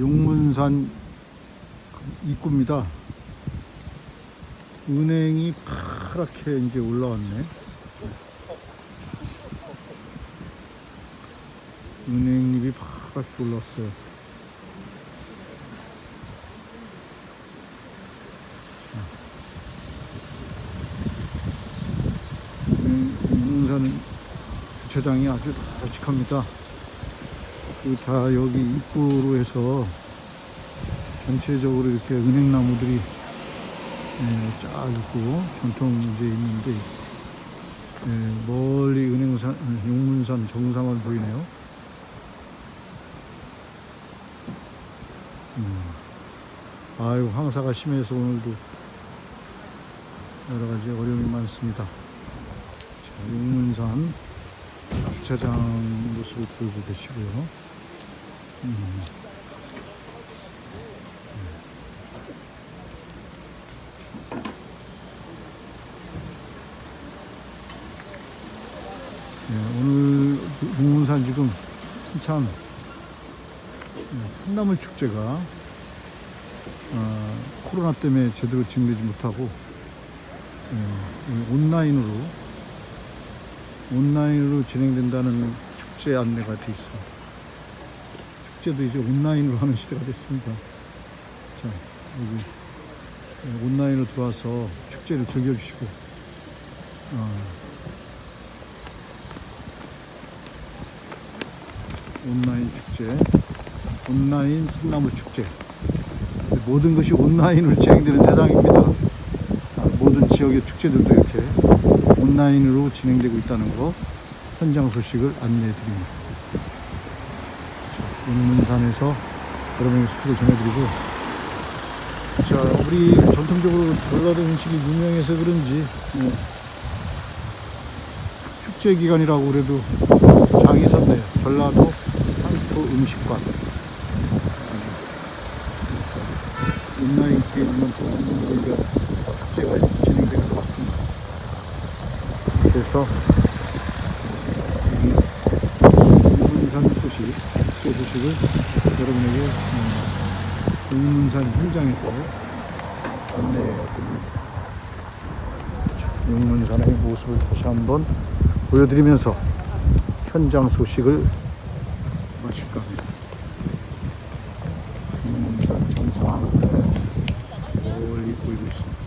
용문산 입구입니다. 은행이 파랗게 이제 올라왔네. 은행잎이 파랗게 올라왔어요. 음, 용문산 주차장이 아주 널찍합니다. 그다 여기 입구로 해서 전체적으로 이렇게 은행나무들이 예, 쫙 있고 전통 이제 있는데 예, 멀리 은행산, 어, 용문산 정상을 보이네요. 음. 아유 황사가 심해서 오늘도 여러 가지 어려움이 많습니다. 자, 용문산 주차장 모습을 보이고 계시고요. 음. 예, 오늘 용문산 지금 한참 예, 산나물 축제가 어, 코로나 때문에 제대로 진행되지 못하고 예, 이 온라인으로 온라인으로 진행된다는 축제 안내가 돼 있습니다. 축제도 이제 온라인으로 하는 시대가 됐습니다. 자, 여기 예, 온라인으로 들어와서 축제를 즐겨주시고, 어, 온라인 축제, 온라인 산나무 축제. 모든 것이 온라인으로 진행되는 세상입니다. 아, 모든 지역의 축제들도 이렇게 온라인으로 진행되고 있다는 거 현장 소식을 안내해 드립니다. 용문산에서 여러분에게 소식을 전해드리고 자 우리 전통적으로 전라도 음식이 유명해서 그런지 예, 축제 기간이라고 그래도 장이 섰네요. 전라도 향토 음식관 온라인 게임은 또 우리가 축제가 진행되는 것 같습니다. 그래서 의문산 소식, 그 소식을 여러분에게 음, 용문산 현장에서 안내해요. 용문산의 모습을 다시 한번 보여드리면서 현장 소식을 마칠까 합니다. 용문산 정상 멀리 보이고 있습니다.